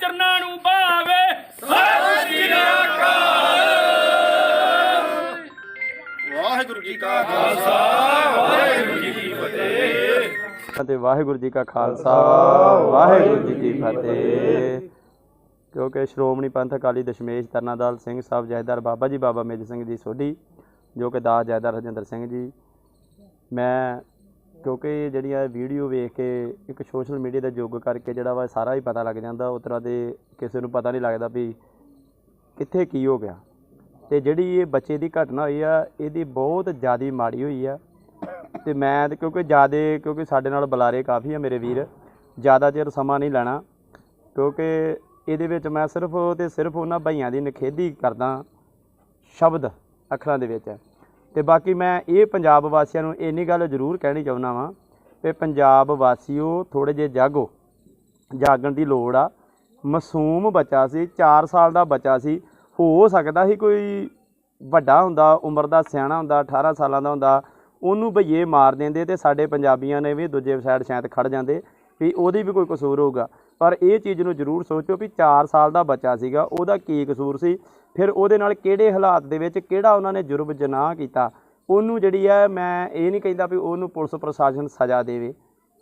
ਚਰਨਾਂ ਨੂੰ ਭਾਵੇ। ਵਾਹਿਗੁਰੂ ਜੀ ਕਾ ਖਾਲਸਾ ਵਾਹਿਗੁਰੂ ਜੀ ਕੀ ਫਤਿਹ। ਅਤੇ ਵਾਹਿਗੁਰੂ ਜੀ ਕਾ ਖਾਲਸਾ ਵਾਹਿਗੁਰੂ ਜੀ ਕੀ ਫਤਿਹ। ਕਿਉਂਕਿ ਸ਼੍ਰੋਮਣੀ ਪੰਥ ਅਕਾਲੀ ਦਸ਼ਮੇਸ਼ ਤਰਨਾਦਲ ਸਿੰਘ ਸਾਹਿਬ ਜਹੇਦਾਰ ਬਾਬਾ ਜੀ ਬਾਬਾ ਮੇਜ ਸਿੰਘ ਜੀ ਸੋਢੀ ਜੋ ਕਿ ਦਾਸ ਜਹੇਦਾਰ ਹਰਜਿੰਦਰ ਸਿੰਘ ਜੀ। ਮੈਂ ਕਿਉਂਕਿ ਜਿਹੜੀਆਂ ਵੀਡੀਓ ਵੇਖ ਕੇ ਇੱਕ ਸੋਸ਼ਲ ਮੀਡੀਆ ਦਾ ਯੁੱਗ ਕਰਕੇ ਜਿਹੜਾ ਵਾ ਸਾਰਾ ਹੀ ਪਤਾ ਲੱਗ ਜਾਂਦਾ, ਉਸ ਤਰ੍ਹਾਂ ਦੇ ਕਿਸੇ ਨੂੰ ਪਤਾ ਨਹੀਂ ਲੱਗਦਾ ਵੀ ਕਿੱਥੇ ਕੀ ਹੋ ਗਿਆ। ਤੇ ਜਿਹੜੀ ਇਹ ਬੱਚੇ ਦੀ ਘਟਨਾ ਹੋਈ ਆ, ਇਹਦੀ ਬਹੁਤ ਜ਼ਿਆਦਾ ਮਾੜੀ ਹੋਈ ਆ। ਤੇ ਮੈਂ ਤੇ ਕਿਉਂਕਿ ਜ਼ਿਆਦਾ, ਕਿਉਂਕਿ ਸਾਡੇ ਨਾਲ ਬੁਲਾਰੇ ਕਾਫੀ ਆ ਮੇਰੇ ਵੀਰ, ਜ਼ਿਆਦਾ ਚਿਰ ਸਮਾਂ ਨਹੀਂ ਲੈਣਾ। ਕਿਉਂਕਿ ਇਹਦੇ ਵਿੱਚ ਮੈਂ ਸਿਰਫ ਤੇ ਸਿਰਫ ਉਹਨਾਂ ਭਾਈਆਂ ਦੀ ਨਿਖੇਧੀ ਕਰਦਾ ਸ਼ਬਦ ਅੱਖਰਾਂ ਦੇ ਵਿੱਚ। ਤੇ ਬਾਕੀ ਮੈਂ ਇਹ ਪੰਜਾਬ ਵਾਸੀਆਂ ਨੂੰ ਇੰਨੀ ਗੱਲ ਜ਼ਰੂਰ ਕਹਿਣੀ ਚਾਹੁੰਦਾ ਵਾਂ ਕਿ ਪੰਜਾਬ ਵਾਸੀਓ ਥੋੜੇ ਜਿਹੇ ਜਾਗੋ, ਜਾਗਣ ਦੀ ਲੋੜ ਆ। ਮਾਸੂਮ ਬੱਚਾ ਸੀ 4 ਸਾਲ ਦਾ ਬੱਚਾ ਸੀ। ਹੋ ਸਕਦਾ ਸੀ ਕੋਈ ਵੱਡਾ ਹੁੰਦਾ, ਉਮਰ ਦਾ ਸਿਆਣਾ ਹੁੰਦਾ 18 ਸਾਲਾਂ ਦਾ ਹੁੰਦਾ, ਉਹਨੂੰ ਭਈਏ ਮਾਰ ਦਿੰਦੇ ਤੇ ਸਾਡੇ ਪੰਜਾਬੀਆਂ ਨੇ ਵੀ ਦੂਜੇ ਸਾਈਡ ਸ਼ਾਇਦ ਖੜ ਜਾਂਦੇ, ਵੀ ਉਹਦੀ ਵੀ ਕੋਈ ਕਸੂਰ ਹੋਊਗਾ। ਪਰ ਇਹ ਚੀਜ਼ ਨੂੰ ਜ਼ਰੂਰ ਸੋਚੋ ਵੀ 4 ਸਾਲ ਦਾ ਬੱਚਾ ਸੀਗਾ, ਉਹਦਾ ਕੀ ਕਸੂਰ ਸੀ? ਫਿਰ ਉਹਦੇ ਨਾਲ ਕਿਹੜੇ ਹਾਲਾਤ ਦੇ ਵਿੱਚ ਕਿਹੜਾ ਉਹਨਾਂ ਨੇ ਜੁਰਮ ਜਨਾਹ ਕੀਤਾ? ਉਹਨੂੰ ਜਿਹੜੀ ਹੈ, ਮੈਂ ਇਹ ਨਹੀਂ ਕਹਿੰਦਾ ਵੀ ਉਹਨੂੰ ਪੁਲਿਸ ਪ੍ਰਸ਼ਾਸਨ ਸਜ਼ਾ ਦੇਵੇ,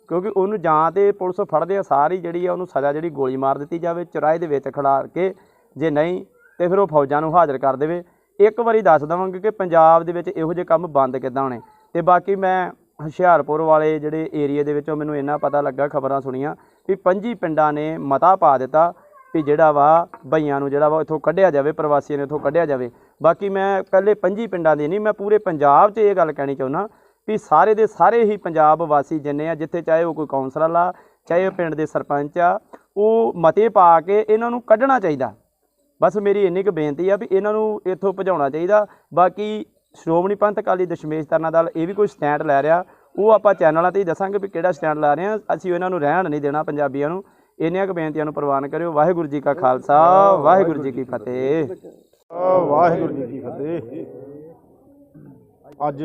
ਕਿਉਂਕਿ ਉਹਨੂੰ ਜਾਂ ਤੇ ਪੁਲਿਸ ਫੜਦੇ ਆ, ਸਾਰੀ ਜਿਹੜੀ ਆ ਉਹਨੂੰ ਸਜ਼ਾ ਜਿਹੜੀ ਗੋਲੀ ਮਾਰ ਦਿੱਤੀ ਜਾਵੇ, ਚੁਰਾਹੇ ਦੇ ਵਿੱਚ ਖੜਾ ਕੇ, ਜੇ ਨਹੀਂ ਤੇ ਫਿਰ ਉਹ ਫੌਜਾਂ ਨੂੰ ਹਾਜ਼ਰ ਕਰ ਦੇਵੇ। ਇੱਕ ਵਾਰੀ ਦੱਸ ਦਵਾਂਗੇ ਕਿ ਪੰਜਾਬ ਦੇ ਵਿੱਚ ਇਹੋ ਜਿਹੇ ਕੰਮ ਬੰਦ ਕਿੱਦਾਂ ਹੋਣੇ? ਤੇ ਬਾਕੀ ਮੈਂ ਹੁਸ਼ਿਆਰਪੁਰ ਵਾਲੇ ਜਿਹੜੇ ਏਰੀਆ ਦੇ ਵਿੱਚੋਂ ਮੈਨੂੰ ਇੰਨਾ ਪਤਾ ਲੱਗਾ ਖਬਰਾਂ ਸੁਣੀਆਂ ਵੀ 25 ਪਿੰਡਾਂ ਨੇ ਮਤਾ ਪਾ ਦਿੱਤਾ ਵੀ ਜਿਹੜਾ ਵਾ ਭਈਆਂ ਨੂੰ ਜਿਹੜਾ ਵਾ ਇੱਥੋਂ ਕੱਢਿਆ ਜਾਵੇ, ਪ੍ਰਵਾਸੀਆਂ ਨੂੰ ਇੱਥੋਂ ਕੱਢਿਆ ਜਾਵੇ। ਬਾਕੀ ਮੈਂ ਇਕੱਲੇ 25 ਪਿੰਡਾਂ ਦੀ ਨਹੀਂ, ਮੈਂ ਪੂਰੇ ਪੰਜਾਬ 'ਚ ਇਹ ਗੱਲ ਕਹਿਣੀ ਚਾਹੁੰਦਾ ਵੀ ਸਾਰੇ ਦੇ ਸਾਰੇ ਹੀ ਪੰਜਾਬ ਵਾਸੀ ਜਿੰਨੇ ਆ, ਜਿੱਥੇ ਚਾਹੇ ਉਹ ਕੋਈ ਕੌਂਸਲਰ ਆ, ਚਾਹੇ ਉਹ ਪਿੰਡ ਦੇ ਸਰਪੰਚ ਆ, ਉਹ ਮਤੇ ਪਾ ਕੇ ਇਹਨਾਂ ਨੂੰ ਕੱਢਣਾ ਚਾਹੀਦਾ। ਬਸ ਮੇਰੀ ਇੰਨੀ ਕੁ ਬੇਨਤੀ ਆ ਵੀ ਇਹਨਾਂ ਨੂੰ ਇੱਥੋਂ ਭਜਾਉਣਾ ਚਾਹੀਦਾ। ਬਾਕੀ ਸ਼੍ਰੋਮਣੀ ਪੰਥ ਅਕਾਲੀ ਦਸ਼ਮੇਸ਼ ਤਰਨਾ ਦਲ ਇਹ ਵੀ ਕੋਈ ਸਟੈਂਡ ਲੈ ਰਿਹਾ। ਉਹ ਆਪਾਂ ਚੈਨਲਾਂ ਤੇ ਹੀ ਦੱਸਾਂਗੇ ਵੀ ਕਿਹੜਾ ਸਟੈਂਡ ਲੈ ਰਹੇ ਆ ਅਸੀਂ ਇਹਨਾਂ ਨੂੰ ਰਹਿਣ ਨਹੀਂ ਦੇਣਾ ਪੰਜਾਬੀਆਂ ਨੂੰ। ਇੰਨੀਆਂ ਕੁ ਬੇਨਤੀਆਂ ਨੂੰ ਪ੍ਰਵਾਨ ਕਰਿਓ। ਵਾਹਿਗੁਰੂ ਜੀ ਕਾ ਖਾਲਸਾ, ਵਾਹਿਗੁਰੂ ਜੀ ਕੀ ਫਤਿਹ। ਵਾਹਿਗੁਰੂ ਜੀ ਕੀ ਫਤਿਹ। ਅੱਜ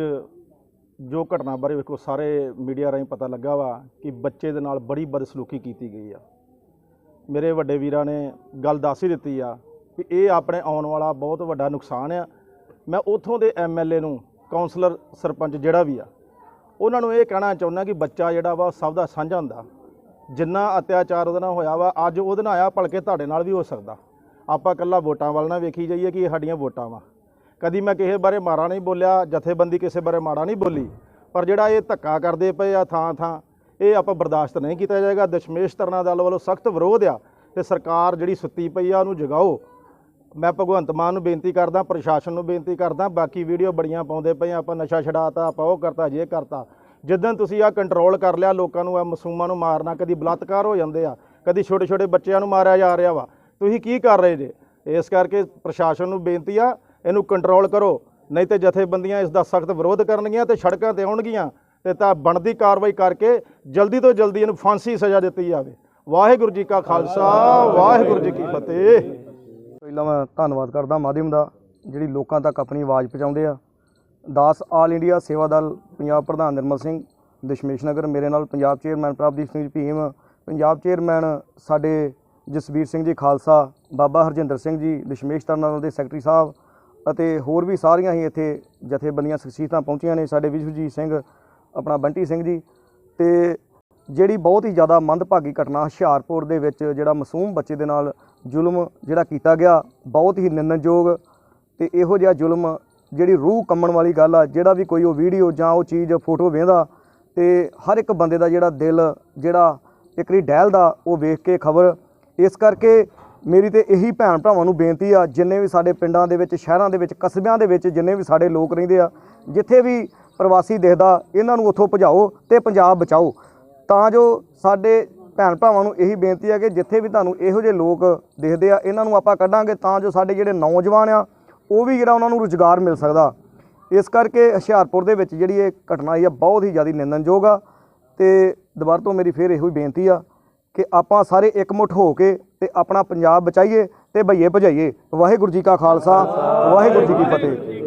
ਜੋ ਘਟਨਾ ਬਾਰੇ ਵੇਖੋ, ਸਾਰੇ ਮੀਡੀਆ ਰਾਹੀਂ ਪਤਾ ਲੱਗਾ ਵਾ ਕਿ ਬੱਚੇ ਦੇ ਨਾਲ ਬੜੀ ਬਦਸਲੂਕੀ ਕੀਤੀ ਗਈ ਆ। ਮੇਰੇ ਵੱਡੇ ਵੀਰਾਂ ਨੇ ਗੱਲ ਦੱਸ ਹੀ ਦਿੱਤੀ ਆ ਕਿ ਇਹ ਆਪਣੇ ਆਉਣ ਵਾਲਾ ਬਹੁਤ ਵੱਡਾ ਨੁਕਸਾਨ ਆ। ਮੈਂ ਉਥੋਂ ਦੇ ਐਮਐਲਏ ਨੂੰ ਕਾਉਂਸਲਰ ਸਰਪੰਚ ਜਿਹੜਾ ਵੀ ਆ, ਉਹਨਾਂ ਨੂੰ ਇਹ ਕਹਿਣਾ ਚਾਹੁੰਦਾ ਕਿ ਬੱਚਾ ਜਿਹੜਾ ਵਾ ਸਭ ਦਾ ਸਾਂਝਾ ਹੁੰਦਾ। ਜਿੰਨਾ ਅਤਿਆਚਾਰ ਉਹਦੇ ਨਾਲ ਹੋਇਆ ਵਾ, ਅੱਜ ਉਹਦੇ ਨਾਲ ਆਇਆ, ਭਲਕੇ ਤੁਹਾਡੇ ਨਾਲ ਵੀ ਹੋ ਸਕਦਾ। ਆਪਾਂ ਇਕੱਲਾ ਵੋਟਾਂ ਵੱਲ ਨਾ ਵੇਖੀ ਜਾਈਏ ਕਿ ਇਹ ਸਾਡੀਆਂ ਵੋਟਾਂ ਵਾ। ਕਦੀ ਮੈਂ ਕਿਸੇ ਬਾਰੇ ਮਾੜਾ ਨਹੀਂ ਬੋਲਿਆ, ਜਥੇਬੰਦੀ ਕਿਸੇ ਬਾਰੇ ਮਾੜਾ ਨਹੀਂ ਬੋਲੀ, ਪਰ ਜਿਹੜਾ ਇਹ ਧੱਕਾ ਕਰਦੇ ਪਏ ਆ ਥਾਂ ਥਾਂ, ਇਹ ਆਪਾਂ ਬਰਦਾਸ਼ਤ ਨਹੀਂ ਕੀਤਾ ਜਾਏਗਾ। ਦਸ਼ਮੇਸ਼ ਤਰਨਾ ਦਲ ਵੱਲੋਂ ਸਖਤ ਵਿਰੋਧ ਆ ਤੇ ਸਰਕਾਰ ਜਿਹੜੀ ਸੁੱਤੀ ਪਈ ਆ ਉਹਨੂੰ ਜਗਾਓ। ਮੈਂ ਭਗਵੰਤ ਮਾਨ ਨੂੰ ਬੇਨਤੀ ਕਰਦਾ ਪ੍ਰਸ਼ਾਸਨ ਨੂੰ ਬੇਨਤੀ ਕਰਦਾ ਬਾਕੀ ਵੀਡੀਓ ਬੜੀਆਂ ਪਾਉਂਦੇ ਪਏ ਆ, ਆਪਾਂ ਨਸ਼ਾ ਛਡਾਤਾ ਆਪਾਂ ਉਹ ਕਰਤਾ ਜੇ ਕਰਤਾ। ਜਿੱਦਣ ਤੁਸੀਂ ਆ ਕੰਟਰੋਲ ਕਰ ਲਿਆ ਲੋਕਾਂ ਨੂੰ ਆ ਮਸੂਮਾਂ ਨੂੰ ਮਾਰਨਾ ਕਦੀ ਬਲਾਤਕਾਰ ਹੋ ਜਾਂਦੇ ਆ ਕਦੀ ਛੋਟੇ ਛੋਟੇ ਬੱਚਿਆਂ ਨੂੰ ਮਾਰਿਆ ਜਾ ਰਿਹਾ ਵਾ ਤੁਸੀਂ ਕੀ ਕਰ ਰਹੇ ਜੇ? ਇਸ ਕਰਕੇ ਪ੍ਰਸ਼ਾਸਨ ਨੂੰ ਬੇਨਤੀ ਆ ਇਹਨੂੰ ਕੰਟਰੋਲ ਕਰੋ ਨਹੀਂ ਤੇ ਜਥੇਬੰਦੀਆਂ ਇਸ ਦਾ ਸਖਤ ਵਿਰੋਧ ਕਰਨਗੀਆਂ ਤੇ ਸੜਕਾਂ ਤੇ ਆਉਣਗੀਆਂ ਤੇ ਤਾਂ ਬਣਦੀ ਕਾਰਵਾਈ ਕਰਕੇ ਜਲਦੀ ਤੋਂ ਜਲਦੀ ਇਹਨੂੰ ਫਾਂਸੀ ਸਜ਼ਾ ਦਿੱਤੀ ਜਾਵੇ। ਵਾਹਿਗੁਰੂ ਜੀ ਕਾ ਖਾਲਸਾ ਵਾਹਿਗੁਰੂ ਜੀ ਕੀ ਫਤਿਹ। ਪਹਿਲਾਂ ਮੈਂ ਧੰਨਵਾਦ ਕਰਦਾ ਮਾਧਿਅਮ ਦਾ, ਜਿਹੜੀ ਲੋਕਾਂ ਤੱਕ ਆਪਣੀ ਆਵਾਜ਼ ਪਹੁੰਚਾਉਂਦੇ ਆ। ਦਾਸ ਆਲ ਇੰਡੀਆ ਸੇਵਾ ਦਲ, ਪੰਜਾਬ ਪ੍ਰਧਾਨ ਨਿਰਮਲ ਸਿੰਘ, ਦਸ਼ਮੇਸ਼ ਨਗਰ ਮੇਰੇ ਨਾਲ, ਪੰਜਾਬ ਚੇਅਰਮੈਨ ਪ੍ਰਭਦੀਪ ਸਿੰਘ ਭੀਮ, ਪੰਜਾਬ ਚੇਅਰਮੈਨ ਸਾਡੇ ਜਸਵੀਰ ਸਿੰਘ ਜੀ ਖਾਲਸਾ, ਬਾਬਾ ਹਰਜਿੰਦਰ ਸਿੰਘ ਜੀ, ਦਸ਼ਮੇਸ਼ ਤਰਨਾਲ ਦੇ ਸੈਕਟਰੀ ਸਾਹਿਬ ਅਤੇ ਹੋਰ ਵੀ ਸਾਰੀਆਂ ਹੀ ਇੱਥੇ ਜਥੇਬੰਦੀਆਂ ਸ਼ਖਸੀਅਤਾਂ ਪਹੁੰਚੀਆਂ ਨੇ, ਸਾਡੇ ਵਿਸ਼ਵਜੀਤ ਸਿੰਘ, ਆਪਣਾ ਬੰਟੀ ਸਿੰਘ ਜੀ। ਤੇ ਜਿਹੜੀ ਬਹੁਤ ਹੀ ਜ਼ਿਆਦਾ ਮੰਦਭਾਗੀ ਘਟਨਾ ਹੁਸ਼ਿਆਰਪੁਰ ਦੇ ਵਿੱਚ, ਜਿਹੜਾ ਮਾਸੂਮ ਬੱਚੇ ਦੇ ਨਾਲ ਜ਼ੁਲਮ ਜਿਹੜਾ ਕੀਤਾ ਗਿਆ, ਬਹੁਤ ਹੀ ਨਿੰਦਣਯੋਗ ਤੇ ਇਹੋ ਜਿਹਾ ਜ਼ੁਲਮ ਜਿਹੜੀ ਰੂਹ ਕੰਮਣ ਵਾਲੀ ਗੱਲ ਆ, ਜਿਹੜਾ ਵੀ ਕੋਈ ਉਹ ਵੀਡੀਓ ਜਾਂ ਉਹ ਚੀਜ਼, ਫੋਟੋ ਵੇਂਦਾ ਤੇ ਹਰ ਇੱਕ ਬੰਦੇ ਦਾ ਜਿਹੜਾ ਦਿਲ, ਜਿਹੜਾ ਇੱਕ ਰੀ ਡਹਿਲਦਾ ਉਹ ਵੇਖ ਕੇ ਖਬਰ। ਇਸ ਕਰਕੇ ਮੇਰੀ ਤੇ ਇਹੀ ਭੈਣ ਭਰਾਵਾਂ ਨੂੰ ਬੇਨਤੀ ਆ, ਜਿੰਨੇ ਵੀ ਸਾਡੇ ਪਿੰਡਾਂ ਦੇ ਵਿੱਚ, ਸ਼ਹਿਰਾਂ ਦੇ ਵਿੱਚ, ਕਸਬਿਆਂ ਦੇ ਵਿੱਚ ਜਿੰਨੇ ਵੀ ਸਾਡੇ ਲੋਕ ਰਹਿੰਦੇ ਆ, ਜਿੱਥੇ ਵੀ ਪ੍ਰਵਾਸੀ ਦਿਖਦਾ, ਇਹਨਾਂ ਨੂੰ ਉੱਥੋਂ ਭਜਾਓ ਤੇ ਪੰਜਾਬ ਬਚਾਓ। ਤਾਂ ਜੋ ਸਾਡੇ ਭੈਣ ਭਰਾਵਾਂ ਨੂੰ ਇਹੀ ਬੇਨਤੀ ਹੈ ਕਿ ਜਿੱਥੇ ਵੀ ਤੁਹਾਨੂੰ ਇਹੋ ਜਿਹੇ ਲੋਕ ਦਿਖਦੇ ਆ, ਇਹਨਾਂ ਨੂੰ ਆਪਾਂ ਕੱਢਾਂਗੇ ਤਾਂ ਜੋ ਸਾਡੇ ਜਿਹੜੇ ਨੌਜਵਾਨ ਆ, ਉਹ ਵੀ ਜਿਹੜਾ ਉਹਨਾਂ ਨੂੰ ਰੁਜ਼ਗਾਰ ਮਿਲ ਸਕਦਾ। ਇਸ ਕਰਕੇ ਹੁਸ਼ਿਆਰਪੁਰ ਦੇ ਵਿੱਚ ਜਿਹੜੀ ਇਹ ਘਟਨਾ ਆਈ ਆ, ਬਹੁਤ ਹੀ ਜ਼ਿਆਦਾ ਨਿੰਦਣਯੋਗ ਆ ਤੇ ਦੁਬਾਰਾ ਤੋਂ ਮੇਰੀ ਫੇਰ ਇਹੋ ਹੀ ਬੇਨਤੀ ਆ ਕਿ ਆਪਾਂ ਸਾਰੇ ਇਕਮੁੱਠ ਹੋ ਕੇ ਤੇ ਆਪਣਾ ਪੰਜਾਬ ਬਚਾਈਏ ਤੇ ਭਈਏ ਭਜਾਈਏ। ਵਾਹਿਗੁਰੂ ਜੀ ਕਾ ਖਾਲਸਾ, ਵਾਹਿਗੁਰੂ ਜੀ ਕੀ ਫਤਿਹ।